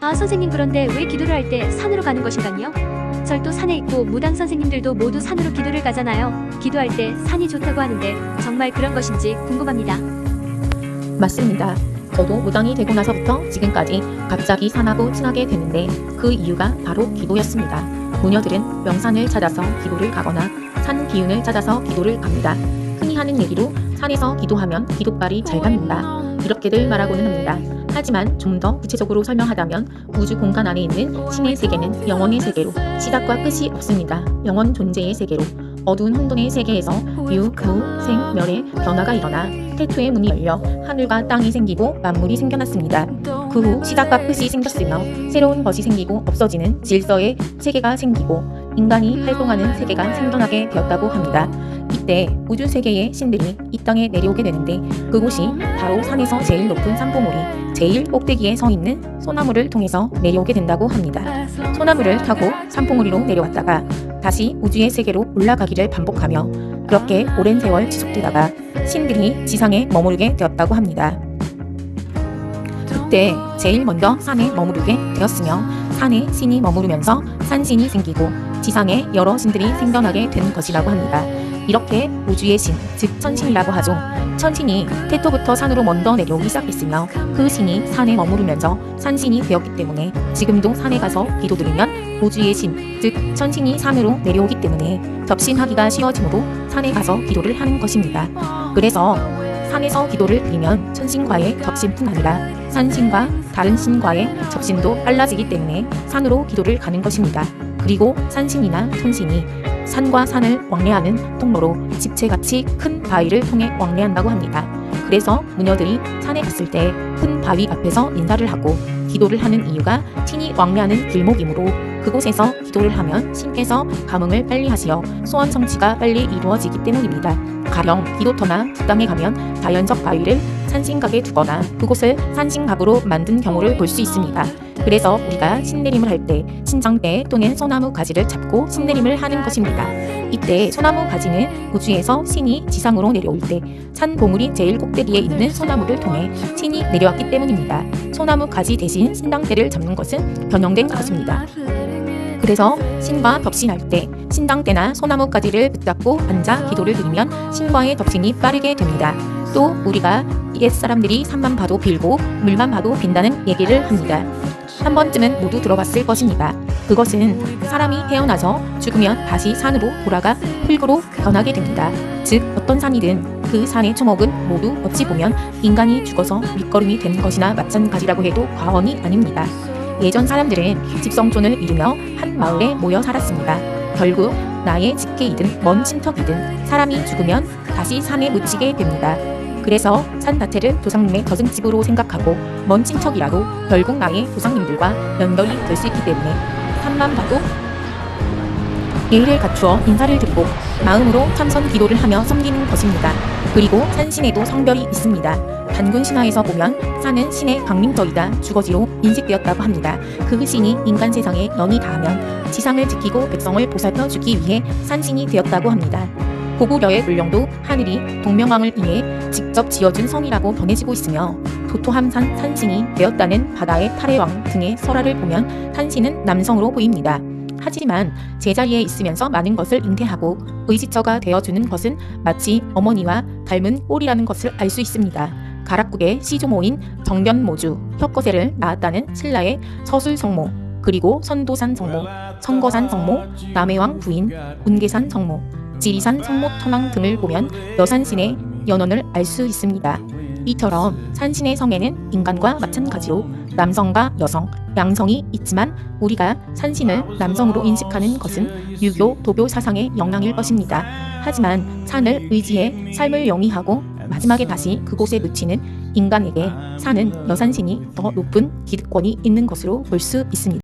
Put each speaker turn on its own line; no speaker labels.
아 선생님 그런데 왜 기도를 할 때 산으로 가는 것인가요? 절도 산에 있고 무당 선생님들도 모두 산으로 기도를 가잖아요. 기도할 때 산이 좋다고 하는데 정말 그런 것인지 궁금합니다.
맞습니다. 저도 무당이 되고 나서부터 지금까지 갑자기 산하고 친하게 됐는데 그 이유가 바로 기도였습니다. 무녀들은 명산을 찾아서 기도를 가거나 산 기운을 찾아서 기도를 갑니다. 흔히 하는 얘기로 산에서 기도하면 기도발이 잘 갑니다. 이렇게들 말하고는 합니다. 하지만 좀 더 구체적으로 설명하자면 우주 공간 안에 있는 신의 세계는 영원의 세계로 시작과 끝이 없습니다. 영원 존재의 세계로 어두운 혼돈의 세계에서 유, 무, 생, 멸의 변화가 일어나 태초의 문이 열려 하늘과 땅이 생기고 만물이 생겨났습니다. 그 후 시작과 끝이 생겼으며 새로운 것이 생기고 없어지는 질서의 세계가 생기고 인간이 활동하는 세계가 생겨나게 되었다고 합니다. 이때 우주 세계의 신들이 이 땅에 내려오게 되는데 그곳이 바로 산에서 제일 높은 산봉우리 제일 꼭대기에 서 있는 소나무를 통해서 내려오게 된다고 합니다. 소나무를 타고 산봉우리로 내려왔다가 다시 우주의 세계로 올라가기를 반복하며 그렇게 오랜 세월 지속되다가 신들이 지상에 머무르게 되었다고 합니다. 그때 제일 먼저 산에 머무르게 되었으며 산에 신이 머무르면서 산신이 생기고 지상에 여러 신들이 생겨나게 된 것이라고 합니다. 이렇게 우주의 신, 즉 천신이라고 하죠. 천신이 태토부터 산으로 먼저 내려오기 시작했으며 그 신이 산에 머무르면서 산신이 되었기 때문에 지금도 산에 가서 기도 드리면 우주의 신, 즉 천신이 산으로 내려오기 때문에 접신하기가 쉬워지므로 산에 가서 기도를 하는 것입니다. 그래서 산에서 기도를 드리면 천신과의 접신뿐 아니라 산신과 다른 신과의 접신도 빨라지기 때문에 산으로 기도를 가는 것입니다. 그리고 산신이나 천신이 산과 산을 왕래하는 통로로 집채같이 큰 바위를 통해 왕래한다고 합니다. 그래서 무녀들이 산에 갔을 때 큰 바위 앞에서 인사를 하고 기도를 하는 이유가 신이 왕래하는 길목이므로 그곳에서 기도를 하면 신께서 감흥을 빨리 하시어 소원 성취가 빨리 이루어지기 때문입니다. 가령 기도터나 북당에 가면 자연적 바위를 산신각에 두거나 그곳을 산신각으로 만든 경우를 볼 수 있습니다. 그래서 우리가 신내림을 할 때 신장대 또는 소나무 가지를 잡고 신내림을 하는 것입니다. 이때 소나무 가지는 우주에서 신이 지상으로 내려올 때산 봉우리 제일 꼭대기에 있는 소나무를 통해 신이 내려왔기 때문입니다. 소나무 가지 대신 신당대를 잡는 것은 변형된 것입니다. 그래서 신과 덮신할 때 신당대나 소나무 가지를 붙잡고 앉아 기도를 드리면 신과의 덮신이 빠르게 됩니다. 또 우리가 옛 사람들이 산만 봐도 빌고 물만 봐도 빈다는 얘기를 합니다. 한 번쯤은 모두 들어봤을 것입니다. 그것은 사람이 태어나서 죽으면 다시 산으로 돌아가 흙으로 변하게 됩니다. 즉 어떤 산이든 그 산의 초목은 모두 어찌 보면 인간이 죽어서 밑거름이 된 것이나 마찬가지라고 해도 과언이 아닙니다. 예전 사람들은 집성촌을 이루며 한 마을에 모여 살았습니다. 결국 나의 직계이든 먼 친척이든 사람이 죽으면 다시 산에 묻히게 됩니다. 그래서 산 자체를 조상님의 저승집으로 생각하고 먼 친척이라도 결국 나의 조상님들과 연결이 될 수 있기 때문에 산만 봐도 예의를 갖추어 인사를 드리고 마음으로 참선 기도를 하며 섬기는 것입니다. 그리고 산신에도 성별이 있습니다. 단군 신화에서 보면 산은 신의 강림터이다 주거지로 인식되었다고 합니다. 그 신이 인간 세상에 영이 닿으면 지상을 지키고 백성을 보살펴 주기 위해 산신이 되었다고 합니다. 고구려의 불령도 하늘이 동명왕을 인해 직접 지어준 성이라고 전해지고 있으며 도토함산 산신이 되었다는 바다의 탈해왕 등의 설화를 보면 산신은 남성으로 보입니다. 하지만 제자리에 있으면서 많은 것을 잉태하고 의지처가 되어주는 것은 마치 어머니와 닮은 꼴이라는 것을 알 수 있습니다. 가락국의 시조모인 정변모주 혁거세를 낳았다는 신라의 서술성모 그리고 선도산 성모, 청거산 성모, 남해왕 부인, 운계산 성모, 지리산 성모 천왕 등을 보면 여산신의 연원을 알 수 있습니다. 이처럼 산신의 성에는 인간과 마찬가지로 남성과 여성, 양성이 있지만 우리가 산신을 남성으로 인식하는 것은 유교, 도교 사상의 영향일 것입니다. 하지만 산을 의지해 삶을 영위하고 마지막에 다시 그곳에 묻히는 인간에게 산은 여산신이 더 높은 기득권이 있는 것으로 볼 수 있습니다.